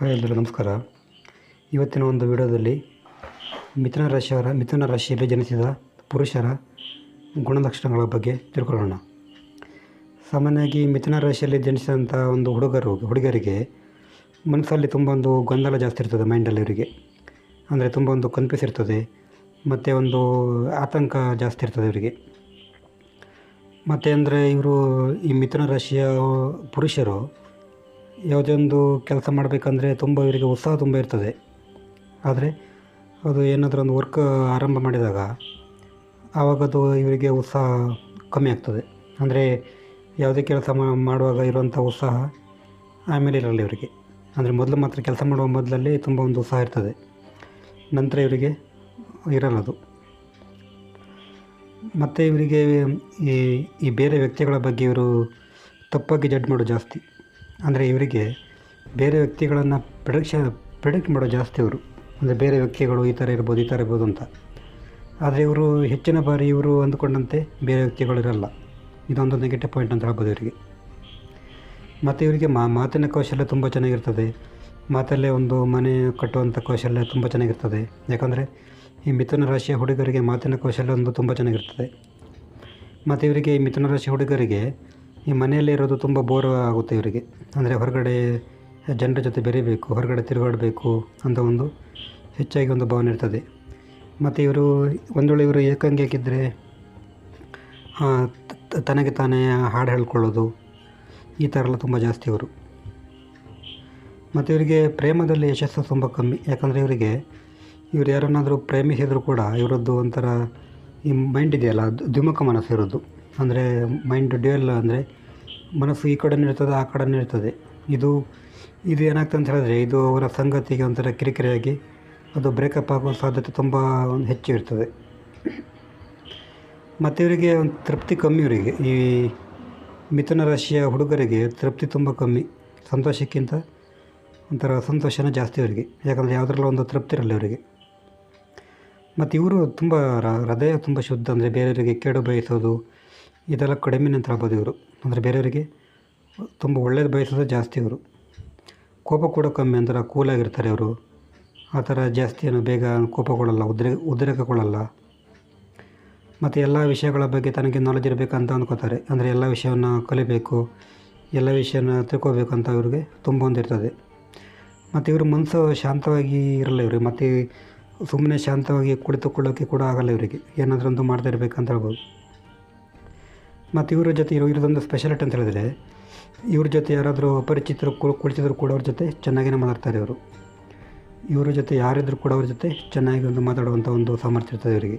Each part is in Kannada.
ಹಾಯ್ ಎಲ್ಲರಿಗೂ ನಮಸ್ಕಾರ. ಇವತ್ತಿನ ಒಂದು ವಿಡಿಯೋದಲ್ಲಿ ಮಿಥುನ ರಾಶಿಯವರ ಮಿಥುನ ರಾಶಿಯಲ್ಲಿ ಜನಿಸಿದ ಪುರುಷರ ಗುಣಲಕ್ಷಣಗಳ ಬಗ್ಗೆ ತಿಳ್ಕೊಳ್ಳೋಣ. ಸಾಮಾನ್ಯವಾಗಿ ಮಿಥುನ ರಾಶಿಯಲ್ಲಿ ಜನಿಸಿದಂಥ ಒಂದು ಹುಡುಗರು ಹುಡುಗರಿಗೆ ಮನಸ್ಸಲ್ಲಿ ತುಂಬ ಒಂದು ಗೊಂದಲ ಜಾಸ್ತಿ ಇರ್ತದೆ ಮೈಂಡಲ್ಲಿ ಅವರಿಗೆ. ಅಂದರೆ ತುಂಬ ಒಂದು ಕನ್ಫ್ಯೂಸ್ ಇರ್ತದೆ, ಮತ್ತು ಒಂದು ಆತಂಕ ಜಾಸ್ತಿ ಇರ್ತದೆ ಇವರಿಗೆ ಮತ್ತು ಅಂದರೆ ಇವರು ಈ ಮಿಥುನ ರಾಶಿಯ ಪುರುಷರು ಯಾವುದೇ ಒಂದು ಕೆಲಸ ಮಾಡಬೇಕಂದ್ರೆ ತುಂಬ ಇವರಿಗೆ ಉತ್ಸಾಹ ತುಂಬ ಇರ್ತದೆ. ಆದರೆ ಅದು ಏನಾದರೂ ಒಂದು ವರ್ಕ್ ಆರಂಭ ಮಾಡಿದಾಗ ಆವಾಗದು ಇವರಿಗೆ ಉತ್ಸಾಹ ಕಮ್ಮಿ ಆಗ್ತದೆ. ಅಂದರೆ ಯಾವುದೇ ಕೆಲಸ ಮಾಡುವಾಗ ಇರುವಂಥ ಉತ್ಸಾಹ ಆಮೇಲೆ ಇರಲ್ಲ ಇವರಿಗೆ. ಅಂದರೆ ಮೊದಲು ಮಾತ್ರ ಕೆಲಸ ಮಾಡುವ ಮೊದಲಲ್ಲಿ ತುಂಬ ಒಂದು ಉತ್ಸಾಹ ಇರ್ತದೆ. ನಂತರ ಇವರಿಗೆ ಇರಲ್ಲ ಅದು. ಮತ್ತು ಇವರಿಗೆ ಈ ಈ ಬೇರೆ ವ್ಯಕ್ತಿಗಳ ಬಗ್ಗೆ ಇವರು ತಪ್ಪಾಗಿ ಜಡ್ಜ್ ಮಾಡೋದು ಜಾಸ್ತಿ. ಅಂದರೆ ಇವರಿಗೆ ಬೇರೆ ವ್ಯಕ್ತಿಗಳನ್ನು ಪ್ರಿಡಿಕ್ಷ ಪ್ರಿಡಿಕ್ಟ್ ಮಾಡೋ ಜಾಸ್ತಿ ಇವರು. ಅಂದರೆ ಬೇರೆ ವ್ಯಕ್ತಿಗಳು ಈ ಥರ ಇರ್ಬೋದು, ಈ ಥರ ಇರ್ಬೋದು ಅಂತ. ಆದರೆ ಇವರು ಹೆಚ್ಚಿನ ಬಾರಿ ಇವರು ಅಂದುಕೊಂಡಂತೆ ಬೇರೆ ವ್ಯಕ್ತಿಗಳು ಇರಲ್ಲ. ಇದೊಂದು ನೆಗೆಟಿವ್ ಪಾಯಿಂಟ್ ಅಂತ ಹೇಳ್ಬೋದು ಇವರಿಗೆ. ಮತ್ತು ಇವರಿಗೆ ಮಾ, ಮಾತಿನ ಕೌಶಲ್ಯ ತುಂಬ ಚೆನ್ನಾಗಿರ್ತದೆ. ಮಾತಲ್ಲೇ ಒಂದು ಮನೆ ಕಟ್ಟುವಂಥ ಕೌಶಲ್ಯ ತುಂಬ ಚೆನ್ನಾಗಿರ್ತದೆ. ಯಾಕಂದರೆ ಈ ಮಿಥುನ ರಾಶಿಯ ಹುಡುಗರಿಗೆ ಮಾತಿನ ಕೌಶಲ್ಯ ಒಂದು ತುಂಬ ಚೆನ್ನಾಗಿರ್ತದೆ. ಮತ್ತು ಇವರಿಗೆ ಈ ಮಿಥುನ ರಾಶಿ ಹುಡುಗರಿಗೆ ಈ ಮನೆಯಲ್ಲೇ ಇರೋದು ತುಂಬ ಬೋರ್ ಆಗುತ್ತೆ ಇವರಿಗೆ. ಅಂದರೆ ಹೊರಗಡೆ ಜನರ ಜೊತೆ ಬೆರೀಬೇಕು, ಹೊರಗಡೆ ತಿರುಗಾಡಬೇಕು ಅಂತ ಒಂದು ಹೆಚ್ಚಾಗಿ ಒಂದು ಭಾವನೆ ಇರ್ತದೆ. ಮತ್ತು ಇವರು ಒಂದು ವೇಳೆ ಇವರು ಏಕಾಂಗಿಯಾಗಿದ್ದರೆ ತನಗೆ ತಾನೇ ಹಾಡು ಹೇಳ್ಕೊಳ್ಳೋದು, ಈ ಥರ ಎಲ್ಲ ತುಂಬ ಜಾಸ್ತಿ ಇವರು. ಮತ್ತು ಇವರಿಗೆ ಪ್ರೇಮದಲ್ಲಿ ಯಶಸ್ಸು ತುಂಬ ಕಮ್ಮಿ. ಯಾಕಂದರೆ ಇವರಿಗೆ, ಇವರು ಯಾರನ್ನಾದರೂ ಪ್ರೇಮಿಸಿದರೂ ಕೂಡ ಇವರದ್ದು ಒಂಥರ ಈ ಮೈಂಡ್ ಇದೆಯಲ್ಲ ದ್ವಿಮುಖ ಮನಸ್ಸು ಇರೋದು. ಅಂದರೆ ಮೈಂಡ್ ಡ್ಯುಯಲ್ ಅಂದರೆ ಮನಸ್ಸು ಈ ಕಡೆನೂ ಇರ್ತದೆ, ಆ ಕಡೆನೂ ಇರ್ತದೆ. ಇದು ಇದು ಏನಾಗ್ತದೆ ಅಂತ ಹೇಳಿದ್ರೆ, ಇದು ಅವರ ಸಂಗತಿಗೆ ಒಂಥರ ಕಿರಿಕಿರಿಯಾಗಿ ಅದು ಬ್ರೇಕಪ್ ಆಗುವ ಸಾಧ್ಯತೆ ತುಂಬ ಹೆಚ್ಚು ಇರ್ತದೆ. ಮತ್ತು ಇವರಿಗೆ ಒಂದು ತೃಪ್ತಿ ಕಮ್ಮಿ ಇವರಿಗೆ. ಈ ಮಿಥುನ ರಾಶಿಯ ಹುಡುಗರಿಗೆ ತೃಪ್ತಿ ತುಂಬ ಕಮ್ಮಿ. ಸಂತೋಷಕ್ಕಿಂತ ಒಂಥರ ಸಂತೋಷನೇ ಜಾಸ್ತಿ ಅವರಿಗೆ. ಯಾಕಂದರೆ ಯಾವುದ್ರಲ್ಲೂ ಒಂದು ತೃಪ್ತಿ ಇರಲ್ಲ ಇವರಿಗೆ ಮತ್ತು ಇವರು ತುಂಬ ಹೃದಯ ತುಂಬ ಶುದ್ಧ ಅಂದರೆ ಬೇರೆಯವರಿಗೆ ಕೇಡು ಬಯಸೋದು ಇದೆಲ್ಲ ಕಡಿಮೆ ಅಂತ ಹೇಳ್ಬೋದು ಇವರು. ಅಂದರೆ ಬೇರೆಯವರಿಗೆ ತುಂಬ ಒಳ್ಳೇದು ಬಯಸೋದು ಜಾಸ್ತಿ ಇವರು. ಕೋಪ ಕೂಡ ಕಮ್ಮಿ ಅಂದರೆ ಕೂಲಾಗಿರ್ತಾರೆ ಅವರು. ಆ ಥರ ಜಾಸ್ತಿ ಏನು ಬೇಗ ಕೋಪಗೊಳ್ಳಲ್ಲ ಉದ್ರೇ ಉದ್ರೇಕಗೊಳ್ಳಲ್ಲ. ಮತ್ತು ಎಲ್ಲ ವಿಷಯಗಳ ಬಗ್ಗೆ ತನಗೆ ನಾಲೆಜ್ ಇರಬೇಕಂತ ಅಂದ್ಕೋತಾರೆ ಅಂದರೆ ಎಲ್ಲ ವಿಷಯವನ್ನು ಕಲಿಬೇಕು, ಎಲ್ಲ ವಿಷಯನ ತಿಳ್ಕೋಬೇಕು ಅಂತ ಇವ್ರಿಗೆ ತುಂಬ ಒಂದಿರ್ತದೆ ಮತ್ತು ಇವರು ಮನಸ್ಸು ಶಾಂತವಾಗಿ ಇರಲ್ಲ ಇವರಿಗೆ. ಮತ್ತು ಸುಮ್ಮನೆ ಶಾಂತವಾಗಿ ಕುಳಿತುಕೊಳ್ಳೋಕ್ಕೆ ಕೂಡ ಆಗಲ್ಲ ಇವರಿಗೆ. ಏನಾದರೂ ಒಂದು ಮಾಡ್ತಾ ಇರಬೇಕಂತ ಹೇಳ್ಬೋದು. ಮತ್ತು ಇವ್ರ ಜೊತೆ ಇರೋ ಇರೋದೊಂದು ಸ್ಪೆಷಾಲಿಟಿ ಅಂತ ಹೇಳಿದ್ರೆ, ಇವ್ರ ಜೊತೆ ಯಾರಾದರೂ ಅಪರಿಚಿತರು ಕುಳಿತಿದ್ರು ಕೂಡ ಅವ್ರ ಜೊತೆ ಚೆನ್ನಾಗಿನೇ ಮಾತಾಡ್ತಾರೆ ಇವರು ಇವ್ರ ಜೊತೆ ಯಾರಿದ್ರೂ ಕೂಡ ಅವ್ರ ಜೊತೆ ಚೆನ್ನಾಗಿ ಒಂದು ಮಾತಾಡುವಂಥ ಒಂದು ಸಾಮರ್ಥ್ಯ ಇರ್ತದೆ ಇವರಿಗೆ.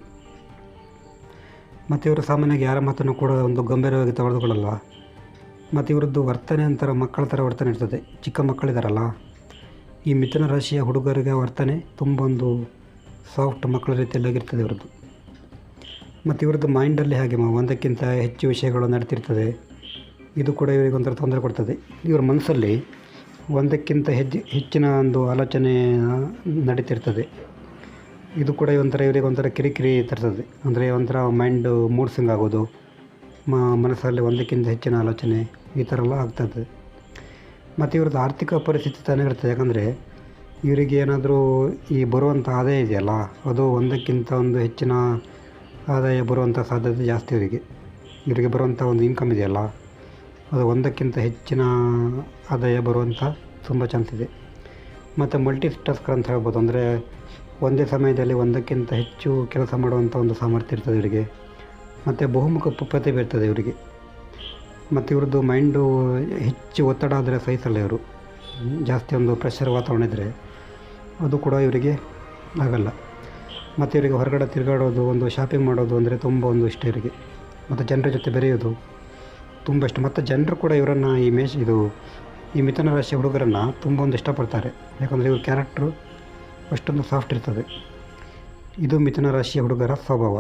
ಮತ್ತು ಇವರು ಸಾಮಾನ್ಯವಾಗಿ ಯಾರ ಮಾತನ್ನು ಕೂಡ ಒಂದು ಗಂಭೀರವಾಗಿ ತೆಗೆದುಕೊಳ್ಳಲ್ಲ ಮತ್ತು ಇವರದ್ದು ವರ್ತನೆ ಅಂತಾರೆ ಮಕ್ಕಳ ಥರ ವರ್ತನೆ ಇರ್ತದೆ. ಚಿಕ್ಕ ಮಕ್ಕಳಿದಾರಲ್ಲ, ಈ ಮಿಥುನ ರಾಶಿಯ ಹುಡುಗರಿಗೆ ವರ್ತನೆ ತುಂಬ ಒಂದು ಸಾಫ್ಟ್ ಮಕ್ಕಳ ರೀತಿಯಲ್ಲಾಗಿರ್ತದೆ ಇವ್ರದ್ದು. ಮತ್ತು ಇವ್ರದ್ದು ಮೈಂಡಲ್ಲಿ ಹಾಗೆ ಒಂದಕ್ಕಿಂತ ಹೆಚ್ಚು ವಿಷಯಗಳು ನಡೀತಿರ್ತದೆ. ಇದು ಕೂಡ ಇವರಿಗೆ ಒಂಥರ ತೊಂದರೆ ಕೊಡ್ತದೆ. ಇವ್ರ ಮನಸ್ಸಲ್ಲಿ ಒಂದಕ್ಕಿಂತ ಹೆಜ್ಜೆ, ಹೆಚ್ಚಿನ ಒಂದು ಆಲೋಚನೆ ನಡೀತಿರ್ತದೆ. ಇದು ಕೂಡ ಒಂಥರ ಇವರಿಗೆ ಒಂಥರ ಕಿರಿಕಿರಿ ತರ್ತದೆ. ಅಂದರೆ ಒಂಥರ ಮೈಂಡು ಮೂಡ್ ಸ್ವಿಂಗ್ ಆಗೋದು. ಮ, ಮನಸ್ಸಲ್ಲಿ ಒಂದಕ್ಕಿಂತ ಹೆಚ್ಚಿನ ಆಲೋಚನೆ ಈ ಥರ ಎಲ್ಲ ಆಗ್ತದೆ. ಮತ್ತು ಇವ್ರದ್ದು ಆರ್ಥಿಕ ಪರಿಸ್ಥಿತಿ ಚೆನ್ನಾಗಿರ್ತದೆ ಯಾಕಂದರೆ ಇವರಿಗೆ ಏನಾದರೂ ಈ ಬರುವಂಥ ಆದಾಯ ಇದೆಯಲ್ಲ, ಅದು ಒಂದಕ್ಕಿಂತ ಒಂದು ಹೆಚ್ಚಿನ ಆದಾಯ ಬರುವಂಥ ಸಾಧ್ಯತೆ ಜಾಸ್ತಿ ಅವರಿಗೆ. ಇವರಿಗೆ ಬರುವಂಥ ಒಂದು ಇನ್ಕಮ್ ಇದೆಯಲ್ಲ, ಅದು ಒಂದಕ್ಕಿಂತ ಹೆಚ್ಚಿನ ಆದಾಯ ಬರುವಂಥ ತುಂಬ ಚಾನ್ಸ್ ಇದೆ. ಮತ್ತು ಮಲ್ಟಿ ಟಾಸ್ಕರ್ ಅಂತ ಹೇಳ್ಬೋದು, ಅಂದರೆ ಒಂದೇ ಸಮಯದಲ್ಲಿ ಒಂದಕ್ಕಿಂತ ಹೆಚ್ಚು ಕೆಲಸ ಮಾಡುವಂಥ ಒಂದು ಸಾಮರ್ಥ್ಯ ಇರ್ತದೆ ಇವರಿಗೆ. ಮತ್ತು ಬಹುಮುಖ ಪ್ರತಿಭೆ ಇರ್ತದೆ ಇವರಿಗೆ. ಮತ್ತು ಇವ್ರದ್ದು ಮೈಂಡು ಹೆಚ್ಚು ಒತ್ತಡ ಆದರೆ ಸಹಿಸಲ್ಲ ಇವರು. ಜಾಸ್ತಿ ಒಂದು ಪ್ರೆಷರ್ ವಾತಾವರಣ ಇದ್ದರೆ ಅದು ಕೂಡ ಇವರಿಗೆ ಆಗಲ್ಲ. ಮತ್ತು ಇವರಿಗೆ ಹೊರಗಡೆ ತಿರುಗಾಡೋದು, ಒಂದು ಶಾಪಿಂಗ್ ಮಾಡೋದು ಅಂದರೆ ತುಂಬ ಒಂದು ಇಷ್ಟ ಇವರಿಗೆ. ಮತ್ತು ಜನರ ಜೊತೆ ಬೆರೆಯೋದು ತುಂಬ ಇಷ್ಟ. ಮತ್ತು ಜನರು ಕೂಡ ಇವರನ್ನು ಈ ಮೇಷ್, ಇದು ಈ ಮಿಥುನ ರಾಶಿ ಹುಡುಗರನ್ನು ತುಂಬ ಒಂದು ಇಷ್ಟಪಡ್ತಾರೆ. ಯಾಕಂದರೆ ಇವ್ರ ಕ್ಯಾರೆಕ್ಟ್ರು ಅಷ್ಟೊಂದು ಸಾಫ್ಟ್ ಇರ್ತದೆ. ಇದು ಮಿಥುನ ರಾಶಿಯ ಹುಡುಗರ ಸ್ವಭಾವ.